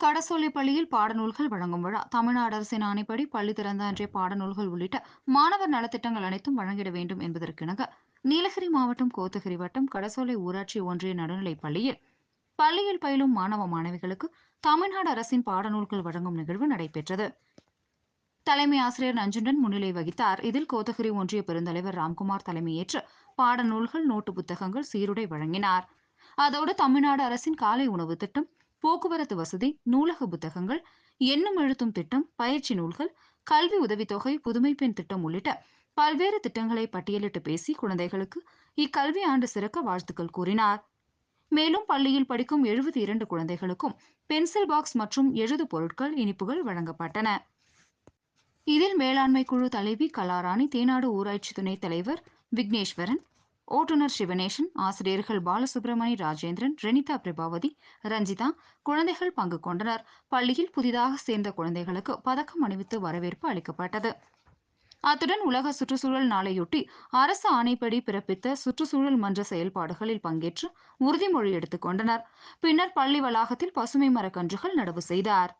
கடசோலை பள்ளியில் பாடநூல்கள் வழங்கும் விழா. தமிழ்நாடு அரசின் ஆணைப்படி பள்ளி திறந்த அன்றைய பாடநூல்கள் உள்ளிட்ட மாணவர் நலத்திட்டங்கள் அனைத்தும் வழங்கிட வேண்டும் என்பதற்கிணங்க நீலகிரி மாவட்டம் கோத்தகிரி வட்டம் கடசோலை ஊராட்சி ஒன்றிய நடுநிலைப் பள்ளியில் பள்ளியில் பயிலும் மாணவ மாணவிகளுக்கு தமிழ்நாடு அரசின் பாடநூல்கள் வழங்கும் நிகழ்வு நடைபெற்றது. தலைமை ஆசிரியர் நஞ்சுண்டன் முன்னிலை வகித்தார். இதில் கோத்தகிரி ஒன்றிய பெருந்தலைவர் ராம்குமார் தலைமையேற்று பாடநூல்கள் நோட்டு புத்தகங்கள் சீருடை வழங்கினார். அதோடு தமிழ்நாடு அரசின் காலை உணவு திட்டம் போக்குவரத்து வசதி நூலக புத்தகங்கள் எண்ணும் எழுத்தும் திட்டம் பயிற்சி நூல்கள் கல்வி உதவித்தொகை புதுமை பெண் திட்டம் உள்ளிட்ட பல்வேறு திட்டங்களை பட்டியலிட்டு பேசி குழந்தைகளுக்கு இக்கல்வி ஆண்டு சிறக்க வாழ்த்துக்கள் கூறினார். மேலும் பள்ளியில் படிக்கும் எழுபத்தி இரண்டு குழந்தைகளுக்கும் பென்சில் பாக்ஸ் மற்றும் எழுது பொருட்கள் இனிப்புகள் வழங்கப்பட்டன. இதில் மேலாண்மை குழு தலைவி கலாராணி தேனாடு ஊராட்சி துணைத் தலைவர் விக்னேஸ்வரன் ஓட்டுநர் சிவனேசன் ஆசிரியர்கள் பாலசுப்ரமணி ராஜேந்திரன் ரெனிதா பிரபாவதி ரஞ்சிதா குழந்தைகள் பங்கு கொண்டனர். பள்ளியில் புதிதாக சேர்ந்த குழந்தைகளுக்கு பதக்கம் அணிவித்து வரவேற்பு அளிக்கப்பட்டது. அத்துடன் உலக சுற்றுச்சூழல் நாளையொட்டி அரசு ஆணைப்படி பிறப்பித்த சுற்றுச்சூழல் மன்ற செயல்பாடுகளில் பங்கேற்று உறுதிமொழி எடுத்துக் கொண்டனர். பின்னர் பள்ளி வளாகத்தில் பசுமை மரக்கன்றுகள் நடவு செய்தார்.